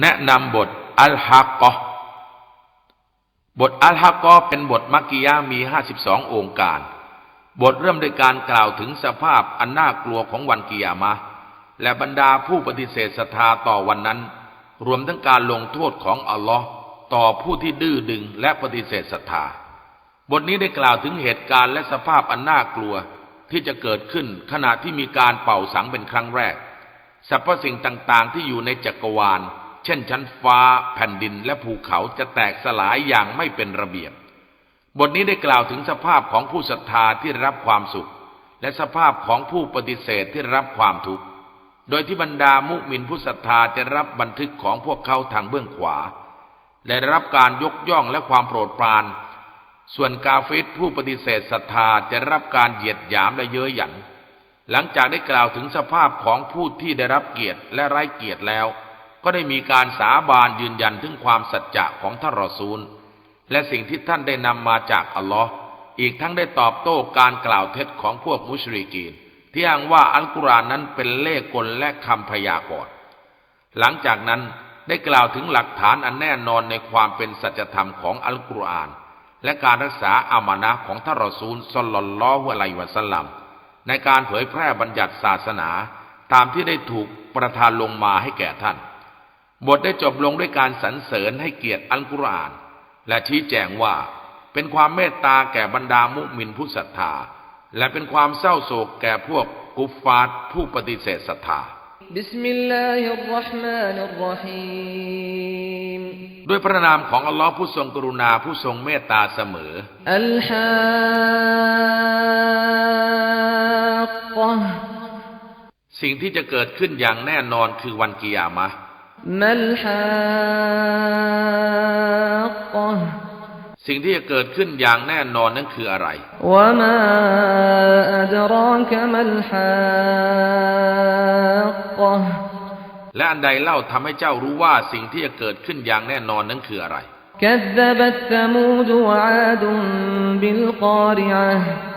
แนะนำบทอัลฮักกบทอัลฮักกเป็นบทมักกิยะห์มี 52 องค์การ บทเริ่มด้วยการกล่าวถึงสภาพอันน่ากลัวของวันกิยามะ และบรรดาผู้ปฏิเสธศรัทธาต่อวันนั้น รวมทั้งการลงโทษของอัลลอฮ์ต่อผู้ที่ดื้อดึงและปฏิเสธศรัทธา บทนี้ได้กล่าวถึงเหตุการณ์และสภาพอันน่ากลัวที่จะเกิดขึ้นขณะที่มีการเป่าสังเป็นครั้งแรกสรรพสิ่งต่างๆที่อยู่ในจักรวาล ช่นชั้นฟ้า แผ่นดินและภูเขาจะแตกสลายอย่างไม่เป็นระเบียบ บทนี้ได้กล่าวถึงสภาพของผู้ศรัทธาที่รับความสุข และสภาพของผู้ปฏิเสธที่รับความทุกข์ โดยที่บรรดามุมินผู้ศรัทธาจะรับบันทึกของพวกเขาทางเบื้องขวา และได้รับการยกย่องและความโปรดปราน ส่วนกาเฟรผู้ปฏิเสธศรัทธาจะรับการเหยียดหยามและเย้ยหยัน หลังจากได้กล่าวถึงสภาพของผู้ที่ได้รับเกียรติและไร้เกียรติแล้ว ก็ได้มีการสาบานยืนยันถึงความสัจจะของท่านรอซูล และสิ่งที่ท่านได้นำมาจากอัลลอฮ์อีกทั้งได้ตอบโต้การกล่าวเท็จของพวกมุชริกีน ที่อ้างว่าอัลกุรอานนั้นเป็นเลขกลและคำพยากรณ์หลังจากนั้นได้กล่าวถึงหลักฐานอันแน่นอนในความเป็นสัจธรรมของอัลกุรอาน และการรักษาอามานะของท่านรอซูลสลลลอฮุอะลัยวะสัลลัมในการเผยแพร่บัญญัติศาสนา ตามที่ได้ถูกประทานลงมาให้แก่ท่าน บทได้จบลงด้วยการสรรเสริญให้เกียรติอัลกุรอาน และชี้แจงว่า เป็นความเมตตาแก่บรรดามุมินผู้ศรัทธา และเป็นความเศร้าโศกแก่พวกกุฟฟาตผู้ปฏิเสธศรัทธาด้วยพระนามของอัลลอฮ์ผู้ทรงกรุณาผู้ทรงเมตตาเสมอ อัลฮะสิ่งที่จะเกิดขึ้นอย่างแน่นอนคือวันกิยามะ ห์ ما الحاقة สิ่งที่จะเกิดขึ้นอย่างแน่นอนนั้นคืออะไร وما أدراك ما الحاقة และอันใดเล่าทำให้เจ้ารู้ว่าสิ่งที่จะเกิดขึ้นอย่างแน่นอนนั้นคืออะไร كذبت ثمود وعاد بالقارعة พ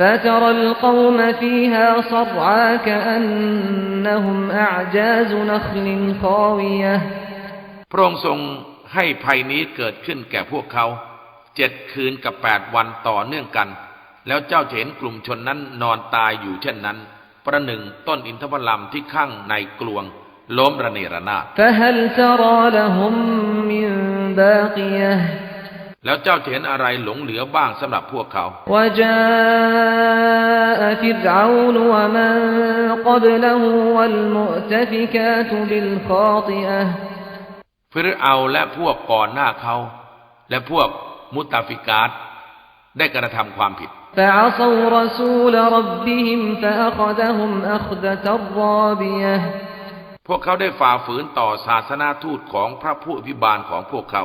فترى القوم فيها صرعى كأنهم أعجاز نخل خاوية พระองค์ทรงให้ภัยนี้เกิดขึ้นแก่พวกเขาเจ็ดคืนกับแปดวันต่อเนื่องกัน แล้วเจ้าจะเห็นกลุ่มชนนั้นนอนตายอยู่เช่นนั้น ประหนึ่งต้นอินทผลัมที่ข้างในกลวงล้มระเนระนาด แล้วเจ้าเห็นอะไรหลงเหลือบ้างสำหรับพวกเขาฟิรเอาและพวกก่อนหน้าเขา และพวกมุตาฟิกาตได้กระทำความผิด พวกเขาได้ฝ่าฝืนต่อศาสนาทูตของพระผู้อภิบาลของพวกเขา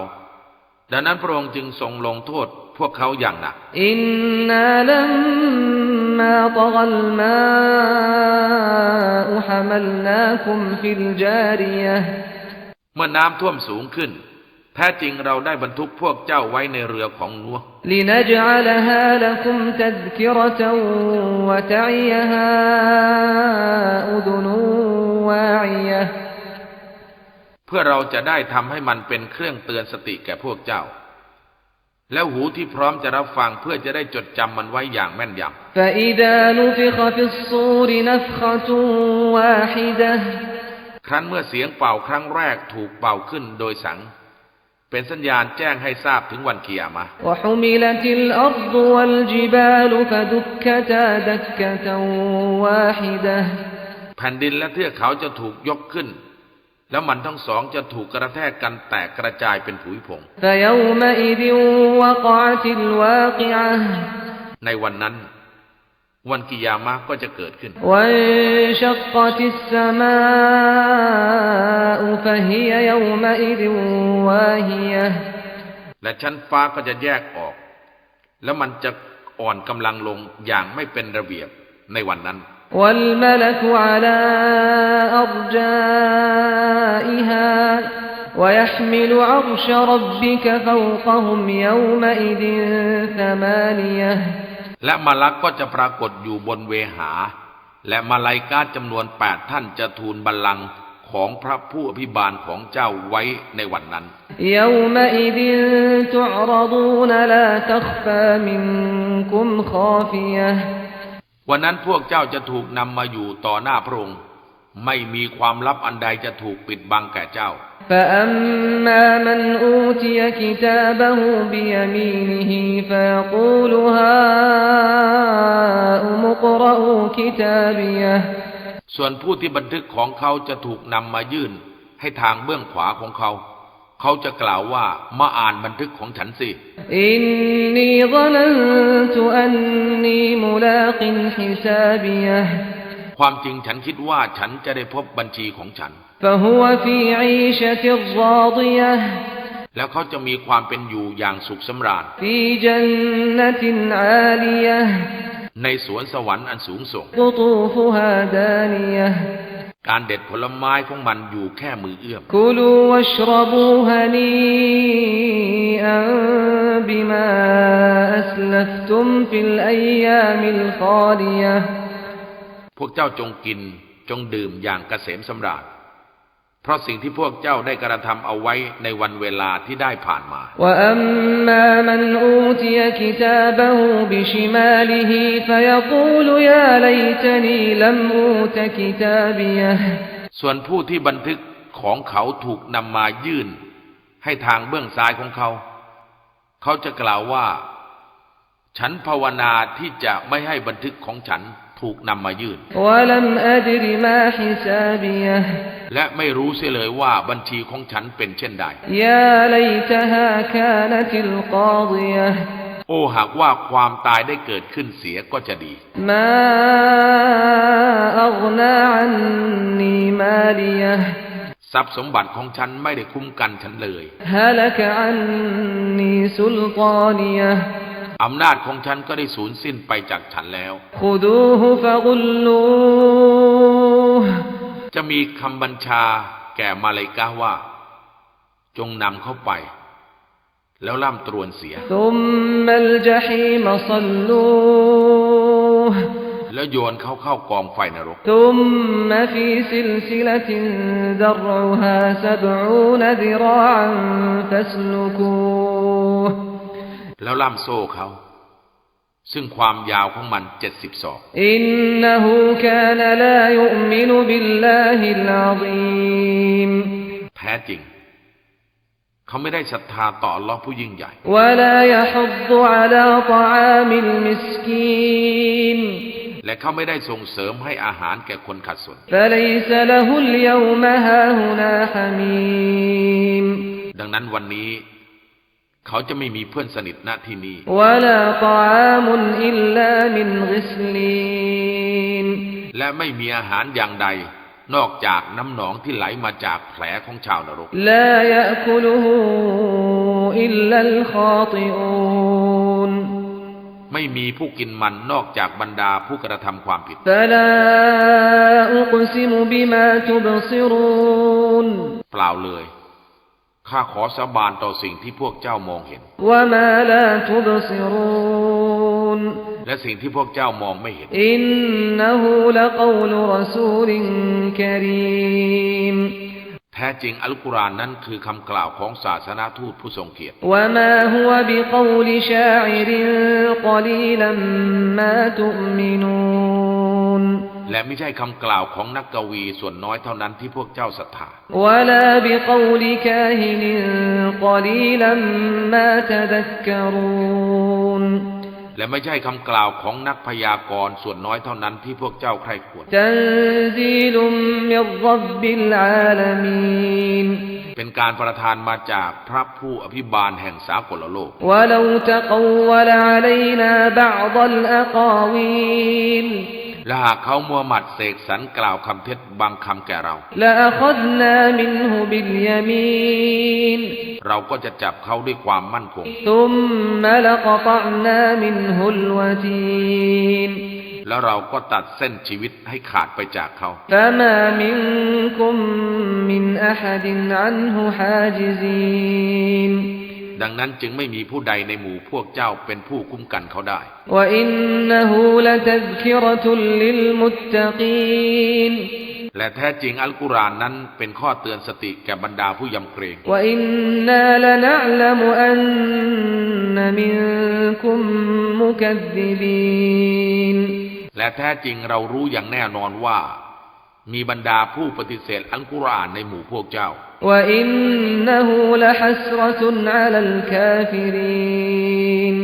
ดังนั้นพระองค์จึงทรงลงโทษพวกเขาอย่างหนักอินนาลัมมาตกลมาอุฮมลนาคุมฟิลจาริยะเมื่อน้ำท่วมสูงขึ้น แท้จริงเราได้บรรทุกพวกเจ้าไว้ในเรือของนัวลินจอาลฮาลคุมตดกิรตวะตะยฮาอุดนวาอียะ พื่อเราจะได้ทำให้มันเป็นเครื่องเตือนสติแก่พวกเจ้า แล้วหูที่พร้อมจะรับฟังเพื่อจะได้จดจำมันไว้อย่างแม่นย فإذا نفخ في الصور نفخة واحدة ำครั้นเมื่อเสียงเป่าครั้งแรกถูกเป่าขึ้นโดยสัง เป็นสัญญาณแจ้งให้ทราบถึงวันเกียรมา وحملت الأرض والجبال فدكتا دكة واحدة แผ่นดินและเทือกเขาจะถูกยกขึ้น แล้วมันทั้งสองจะถูกกระแทกกันแตกกระจายเป็นผุยผง ในวันนั้น วันกิยามะก็จะเกิดขึ้น และชั้นฟ้าก็จะแยกออก แล้วมันจะอ่อนกำลังลงอย่างไม่เป็นระเบียบในวันนั้น والملك على أرجائها ويحمل عرش ربك فوقهم يومئذ ثمانية และมาลักก็จะปรากฏอยู่บนเวหา และมาลายกาจำนวนแปดท่านจะทูลบัลลังก์ของพระผู้อภิบาลของเจ้าไว้ในวันนั้น يومئذ วันนั้นพวกเจ้าจะถูกนำมาอยู่ต่อหน้าพระองค์ ไม่มีความลับอันใดจะถูกปิดบังแก่เจ้า فأما من أوتي كتابه بيمينه فيقول هاؤم اقرءوا كتابيه ส่วนผู้ที่บันทึกของเขาจะถูกนำมายื่น ให้ทางเบื้องขวาของเขา เขาจะกล่าวว่ามาอ่านบันทึกของฉันสิ อินนีซนันตุอันนีมุลากินฮิซาบียะความจริงฉันคิดว่าฉันจะได้พบบัญชีของฉันฟะฮุวฟีอีชะติรอดียะแล้วเขาจะมีความเป็นอยู่อย่างสุขสำราญฟีจันนตินอาลียะในสวนสวรรค์อันสูงส่งกุตูฟุฮาดานียะ การเด็ดผลไม้ของมันอยู่แค่มือเอื้อมคูวชรบูฮานีอับิมาอัสลัฟตุมฟิลอียามิลคอดียะพวกเจ้าจงกินจงดื่มอย่างกเกษมสำราญ พราะสิ่งที่พวกเจ้าได้กระทำเอาไว้ในวันเวลาที่ได้ผ่านมา ส่วนผู้ที่บันทึกของเขาถูกนำมายื่น ให้ทางเบื้องซ้ายของเขา เขาจะกล่าวว่า ฉันภาวนาที่จะไม่ให้บันทึกของฉันถูกนำมายื่น และไม่รู้เสียเลยว่าบัญชีของฉันเป็นเช่นใดยาไลตฮาคานติลกอดียโอ้หากว่าความตายได้เกิดขึ้นเสียก็จะดีมาอัลนาอันนีมาลียทรัพย์สมบัติของฉันไม่ได้คุ้มกันฉันเลยฮะละกอันนีสุลกานียอำนาจของฉันก็ได้สูญสิ้นไปจากฉันแล้วขุดูฟะกุลลู จะมีคำบัญชาแก่มาเลกาว่า จงนำเข้าไป แล้วล่ำตรวนเสีย แล้วโยนเขาเข้ากองไฟนรกแล้วล่ำโซ่เขา ซึ่งความยาวของมันเจ็ดสิบศอกแท้จริง เขาไม่ได้ศรัทธาต่อลอผู้ยิ่งใหญ่และเขาไม่ได้ส่งเสริมให้อาหารแก่คนขัดสนดังนั้นวันนี้ เขาจะไม่มีเพื่อนสนิทณที่นี่และไม่มีอาหารอย่างใด นอกจากน้ำหนองที่ไหลมาจากแผลของชาวนรกไม่มีผู้กินมันนอกจากบรรดาผู้กระทำความผิดเปล่าเลย ข้าขอสาบานต่อสิ่งที่พวกเจ้ามองเห็น และสิ่งที่พวกเจ้ามองไม่เห็น อินนหูละกลรสูลินกรีมแท้จริงอัลกุรอานนั้นคือคำกล่าวของศาสนาทูตผู้ทรงเกียรติและ และไม่ใช่คำกล่าวของนักกวีส่วนน้อยเท่านั้นที่พวกเจ้าศรัทธาและไม่ใช่คำกล่าวของนักพยากรณ์ส่วนน้อยเท่านั้นที่พวกเจ้าใครควรเป็นการประทานมาจากพระผู้อภิบาลแห่งสากลโลก วะลาตะกวลอะลัยนาบะอฎลอะกาวีน และหากเขามัวหมัดเสกสรรกล่าวคำเท็จบางคำแก่เรา เราก็จะจับเขาด้วยความมั่นคงแล้วเราก็ตัดเส้นชีวิตให้ขาดไปจากเขา ดังนั้นจึงไม่มีผู้ใดในหมู่พวกเจ้าเป็นผู้คุ้มกันเขาได้และแท้จริงอัลกุรอานนั้นเป็นข้อเตือนสติแก่บรรดาผู้ยำเกรงและแท้จริงเรารู้อย่างแน่นอนว่า มีบรรดาผู้ปฏิเสธอัลกุรอานในหมู่พวกเจ้า وإنه لحسرة على الكافرين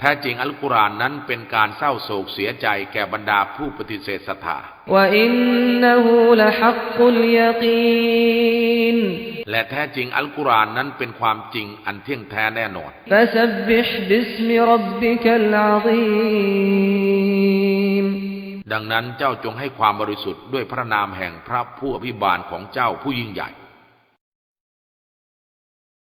แท้จริงอัลกุรอานนั้นเป็นการเศร้าโศกเสียใจแก่บรรดาผู้ปฏิเสธศรัทธา وإنه لحق اليقين และแท้จริงอัลกุรอานนั้นเป็นความจริงอันเที่ยงแท้แน่นอน فسبح باسم ربك العظيم ดังนั้นเจ้าจงให้ความบริสุทธิ์ด้วยพระนามแห่งพระผู้อภิบาลของเจ้าผู้ยิ่งใหญ่